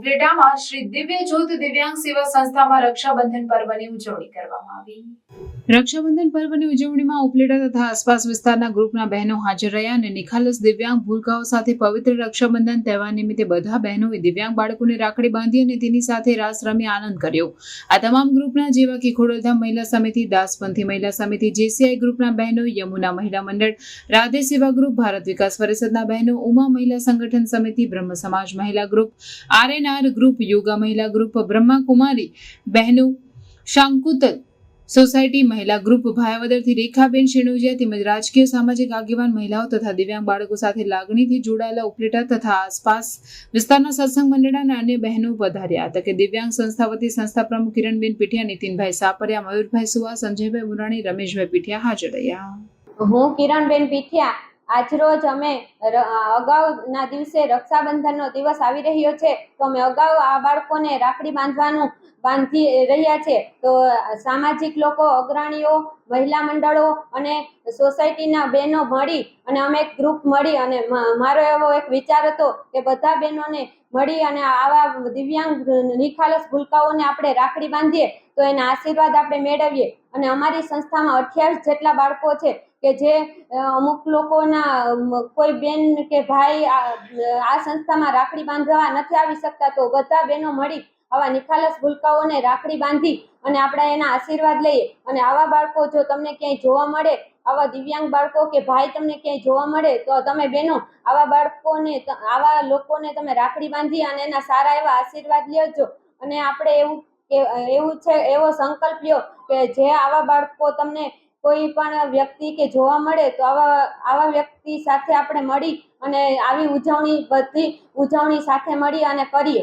ઉપલેટામાં શ્રી દિવ્ય જ્યોત દિવ્યાંગ સેવા સંસ્થામાં રક્ષાબંધન પર્વની ઉજવણી કરવામાં આવી. રક્ષાબંધન પર્વની ઉજવણીમાં ઉપલેટા તથા આસપાસ વિસ્તારના ગ્રુપના બહેનો હાજર રહ્યા અને નિખાલસ દિવ્યાંગ ભૂલકાઓ સાથે પવિત્ર રક્ષાબંધન તહેવાર નિમિત્તે બધા બહેનોએ દિવ્યાંગ બાળકોને રાખડી બાંધી અને તેની સાથે રાસ રમી આનંદ કર્યો. આ તમામ ગ્રુપના જેવા કે ખોડલધામ મહિલા સમિતિ, દાસપંથી મહિલા સમિતિ, જેસીઆઈ ગ્રુપના બહેનો, યમુના મહિલા મંડળ, રાધે સેવા ગ્રુપ, ભારત વિકાસ પરિષદના બહેનો, ઉમા મહિલા સંગઠન સમિતિ, બ્રહ્મ સમાજ મહિલા ગ્રુપ આરએનઆર ગ્રુપ યોગા મહિલા ગ્રુપ બ્રહ્મા કુમારી બહેનો, શાંકુતલ, સોસાયટી મહિલા ગ્રુપ ભાયાવદરથી રેખાબેન શેણુજિયા તેમજ રાજકીય સામાજિક આગેવાન મહિલાઓ તથા દિવ્યાંગ બાળકો સાથે લાગણીથી જોડાયેલા ઉપલેટા તથા આસપાસ વિસ્તારના સત્સંગ મંડળાના અને અન્ય બહેનો પધાર્યા હતા કે દિવ્યાંગ સંસ્થા વતી સંસ્થા પ્રમુખ કિરણબેન પીઠિયા, નીતિનભાઈ સાપરિયા, મયુરભાઈ સુવા, સંજયભાઈ મુરાણી, રમેશભાઈ પીઠિયા હાજર રહ્યા. હું કિરણબેન પીઠિયા આજરોજ અમે અગાઉના દિવસે રક્ષાબંધનનો દિવસ આવી રહ્યો છે, તો અમે અગાઉ આ બાળકોને રાખડી બાંધવાનું બાંધી રહ્યા છે. તો સામાજિક લોકો, અગ્રણીઓ, મહિલા મંડળો અને સોસાયટીના બહેનો મળી અને અમે એક ગ્રુપ મળી અને મારો એવો એક વિચાર હતો કે બધા બહેનોને મળી અને આવા દિવ્યાંગ નિખાલસ ભૂલકાઓને આપણે રાખડી બાંધીએ, તો એના આશીર્વાદ આપણે મેળવીએ. અને અમારી સંસ્થામાં અઠ્યાવીસ જેટલા બાળકો છે કે જે અમુક લોકોના કોઈ બેન કે ભાઈ આ સંસ્થામાં રાખડી બાંધવા નથી આવી શકતા, તો બધા બહેનો મળી આવા નિખાલસ ભૂલકાઓને રાખડી બાંધી અને આપણે એના આશીર્વાદ લઈએ. અને આવા બાળકો જો તમને ક્યાંય જોવા મળે, આવા દિવ્યાંગ બાળકો કે ભાઈ તમને ક્યાંય જોવા મળે, તો તમે બહેનો આવા બાળકોને આવા લોકોને તમે રાખડી બાંધી અને એના સારા એવા આશીર્વાદ લેજો અને આપણે એવું કે એવું છે, એવો સંકલ્પ લ્યો કે જે આવા બાળકો તમને કોઈ પણ વ્યક્તિ કે જોવા મળે તો આવા આવા વ્યક્તિ સાથે આપણે મળી અને આવી ઉજવણી બધી ઉજવણી સાથે મળી અને કરીએ.